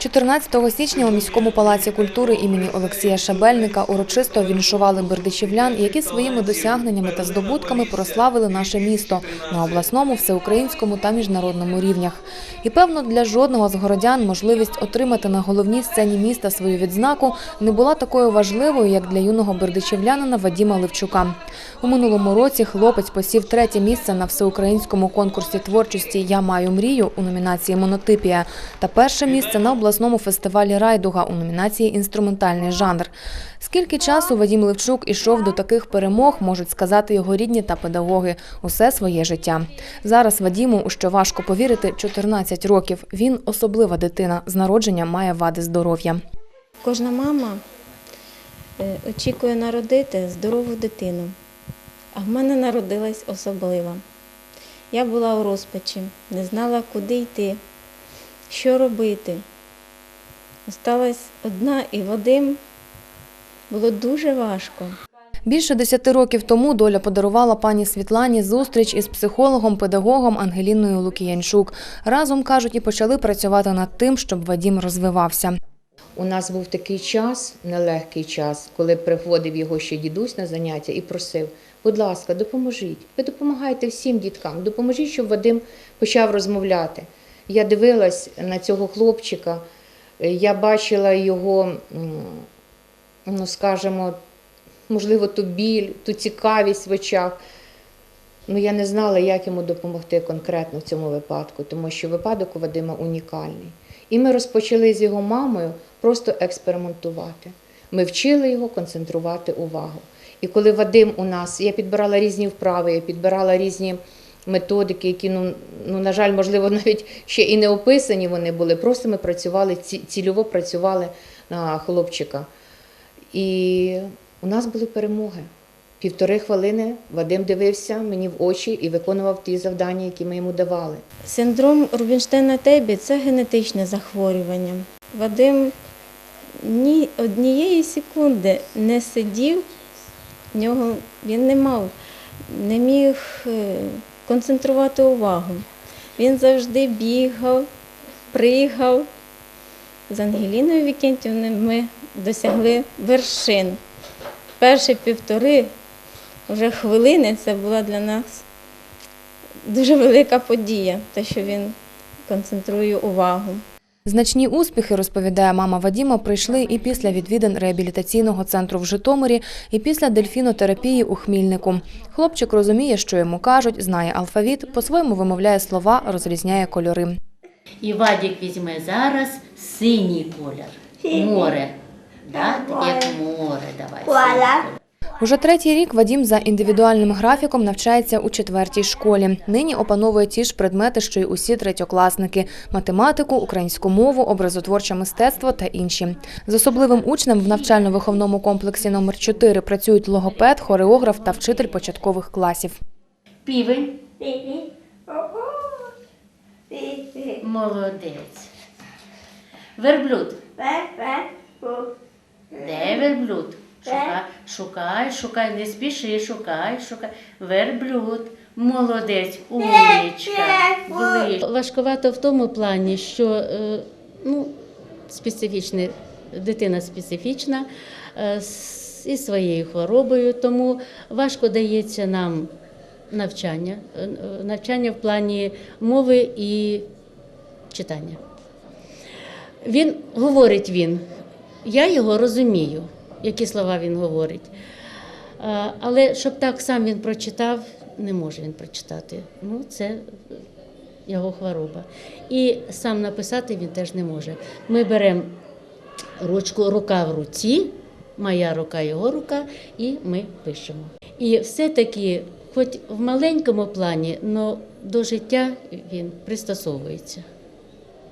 14 січня у міському палаці культури імені Олексія Шабельника урочисто віншували бердичівлян, які своїми досягненнями та здобутками прославили наше місто на обласному, всеукраїнському та міжнародному рівнях. І певно, для жодного з городян можливість отримати на головній сцені міста свою відзнаку не була такою важливою, як для юного бердичівлянина Вадіма Левчука. У минулому році хлопець посів третє місце на всеукраїнському конкурсі творчості Я маю мрію у номінації Монотипія та перше місце на обласному фестивалі Райдуга у номінації Інструментальний жанр. Скільки часу Вадім Левчук ішов до таких перемог, можуть сказати його рідні та педагоги усе своє життя. Зараз Вадіму, у що важко повірити, 14 років. Він особлива дитина. З народження має вади здоров'я. Кожна мама е, очікує народити здорову дитину, а в мене народилась особлива. Я була у розпачі, не знала, куди йти, що робити. Осталась одна і Вадим було дуже важко. Більше десяти років тому доля подарувала пані Світлані зустріч із психологом-педагогом Ангеліною Лукіянчук. Разом кажуть і почали працювати над тим, щоб Вадім розвивався. У нас був такий час, нелегкий час, коли приходив його ще дідусь на заняття і просив: будь ласка, допоможіть. Ви допомагаєте всім діткам, допоможіть, щоб Вадим почав розмовляти. Я дивилась на цього хлопчика, я бачила його, ну скажімо, можливо, ту біль, ту цікавість в очах. Ну, я не знала, як йому допомогти конкретно в цьому випадку, тому що випадок у Вадима унікальний. І ми розпочали з його мамою просто експериментувати. Ми вчили його концентрувати увагу. І коли Вадим у нас, я підбирала різні вправи, я підбирала різні методики, які, ну, ну на жаль, можливо, навіть ще і не описані вони були. Просто ми працювали, цільово працювали на хлопчика. І у нас були перемоги. Півтори хвилини Вадим дивився мені в очі і виконував ті завдання, які ми йому давали. Синдром Рубінштейна Тейбі це генетичне захворювання. Вадим ні однієї секунди не сидів, в нього він не мав, не міг е, концентрувати увагу. Він завжди бігав, пригав. З Ангеліною Вікентівною ми досягли вершин. Перші півтори вже хвилини це була для нас дуже велика подія, те, що він концентрує увагу. Значні успіхи, розповідає мама Вадіма, прийшли і після відвідин реабілітаційного центру в Житомирі, і після дельфінотерапії у Хмільнику. Хлопчик розуміє, що йому кажуть, знає алфавіт, по-своєму вимовляє слова, розрізняє кольори. І Вадік візьме зараз синій колір. Море. Да? Так як море. Давай. синій колір. Уже третій рік Вадім за індивідуальним графіком навчається у четвертій школі. Нині опановує ті ж предмети, що й усі третьокласники – математику, українську мову, образотворче мистецтво та інші. З особливим учнем в навчально-виховному комплексі номер 4 працюють логопед, хореограф та вчитель початкових класів. Півень. Молодець. Верблюд. Де верблюд? Шукай, шукай, шукай, не спіши, шукай, шукай. Верблюд. Молодець, умничка. Ближче. Важкувато в тому плані, що е, ну, специфічне, дитина специфічна е, і своєю хворобою, тому важко дається нам навчання, е, навчання в плані мови і читання. Він говорить він, я його розумію, які слова він говорить. Але щоб так сам він прочитав, не може він прочитати. Ну, це його хвороба. І сам написати він теж не може. Ми беремо ручку, рука в руці, моя рука, його рука, і ми пишемо. І все-таки, хоч в маленькому плані, але до життя він пристосовується.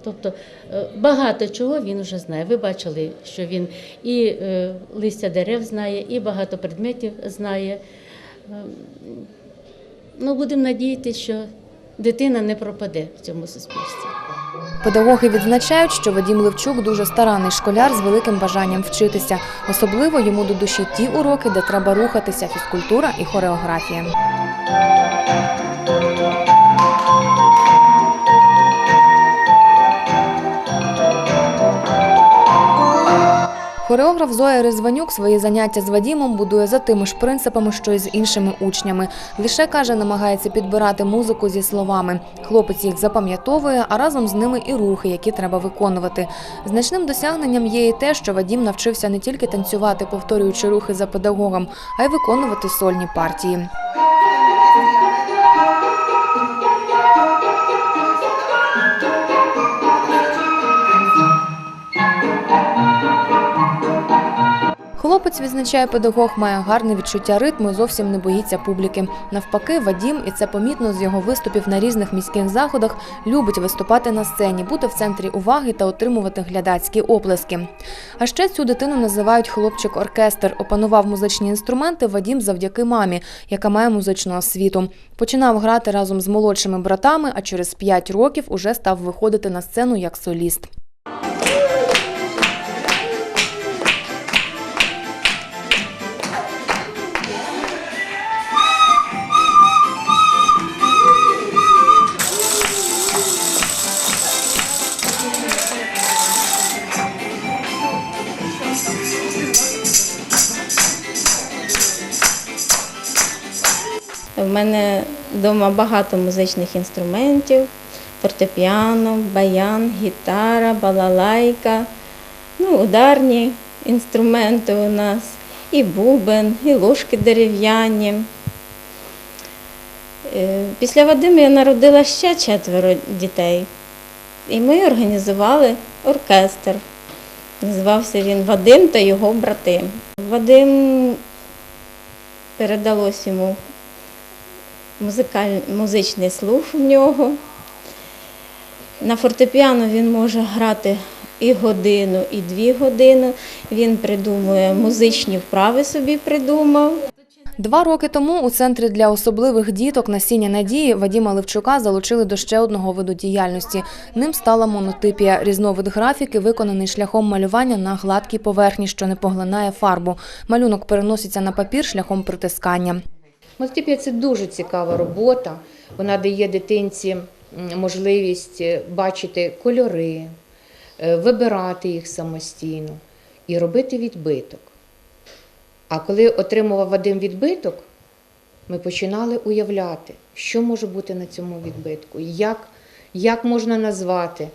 Тобто е, багато чого він вже знає. Ви бачили, що він і е, листя дерев знає, і багато предметів знає. Ем, Ну, будемо надіятися, що дитина не пропаде в цьому суспільстві. Педагоги відзначають, що Вадім Левчук дуже старанний школяр з великим бажанням вчитися. Особливо йому до душі ті уроки, де треба рухатися – фізкультура і хореографія. Хореограф Зоя Резванюк свої заняття з Вадімом будує за тими ж принципами, що й з іншими учнями. Лише каже, намагається підбирати музику зі словами. Хлопець їх запам'ятовує, а разом з ними і рухи, які треба виконувати. Значним досягненням є і те, що Вадім навчився не тільки танцювати, повторюючи рухи за педагогом, а й виконувати сольні партії. Хлопець відзначає педагог, має гарне відчуття ритму і зовсім не боїться публіки. Навпаки, Вадім, і це помітно з його виступів на різних міських заходах, любить виступати на сцені, бути в центрі уваги та отримувати глядацькі оплески. А ще цю дитину називають хлопчик-оркестр. Опанував музичні інструменти Вадім завдяки мамі, яка має музичну освіту. Починав грати разом з молодшими братами, а через 5 років уже став виходити на сцену як соліст. Мене вдома багато музичних інструментів: фортепіано, баян, гітара, балалайка, ну, ударні інструменти у нас, і бубен, і ложки дерев'яні. Е, Після Вадима я народила ще четверо дітей. І ми організували оркестр. Називався він Вадим та його брати. Вадим передалось йому музикаль... музичний слух в нього. На фортепіано він може грати і годину, і дві години. Він придумує музичні вправи собі придумав. Два роки тому у центрі для особливих діток насіння надії Вадіма Левчука залучили до ще одного виду діяльності. Ним стала монотипія, різновид графіки, виконаний шляхом малювання на гладкій поверхні, що не поглинає фарбу. Малюнок переноситься на папір шляхом притискання. Мультипія це дуже цікава робота. Вона дає дитинці можливість е, бачити кольори, е, вибирати їх самостійно і робити відбиток. А коли отримував Вадим відбиток, ми починали уявляти, що може бути на цьому відбитку, як, як можна назвати.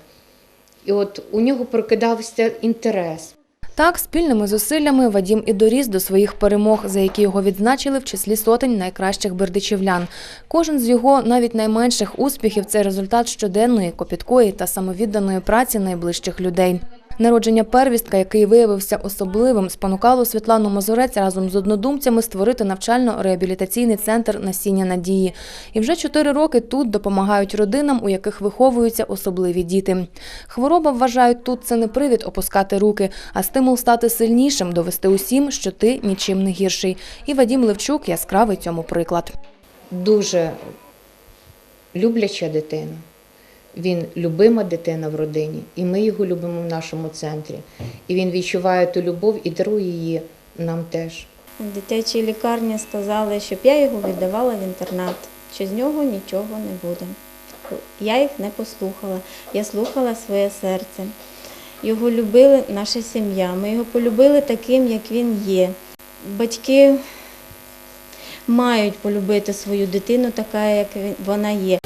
І от у нього прокидався інтерес. Так, спільними зусиллями Вадім і доріс до своїх перемог, за які його відзначили в числі сотень найкращих бердичівлян. Кожен з його навіть найменших успіхів це результат щоденної, копіткої та самовідданої праці найближчих людей. Народження первістка, який виявився особливим, спонукало Світлану Мазурець разом з однодумцями створити навчально-реабілітаційний центр насіння надії. І вже чотири роки тут допомагають родинам, у яких виховуються особливі діти. Хвороба вважають тут це не привід опускати руки, а стимул стати сильнішим, довести усім, що ти нічим не гірший. І Вадім Левчук яскравий цьому приклад. дуже любляча дитина. Він любима дитина в родині, і ми його любимо в нашому центрі. І він відчуває ту любов і дарує її нам теж. В дитячій лікарні сказали, щоб я його віддавала в інтернат, що з нього нічого не буде. Я їх не послухала, я слухала своє серце. Його любили наша сім'я, ми його полюбили таким, як він є. Батьки мають полюбити свою дитину така, як вона є.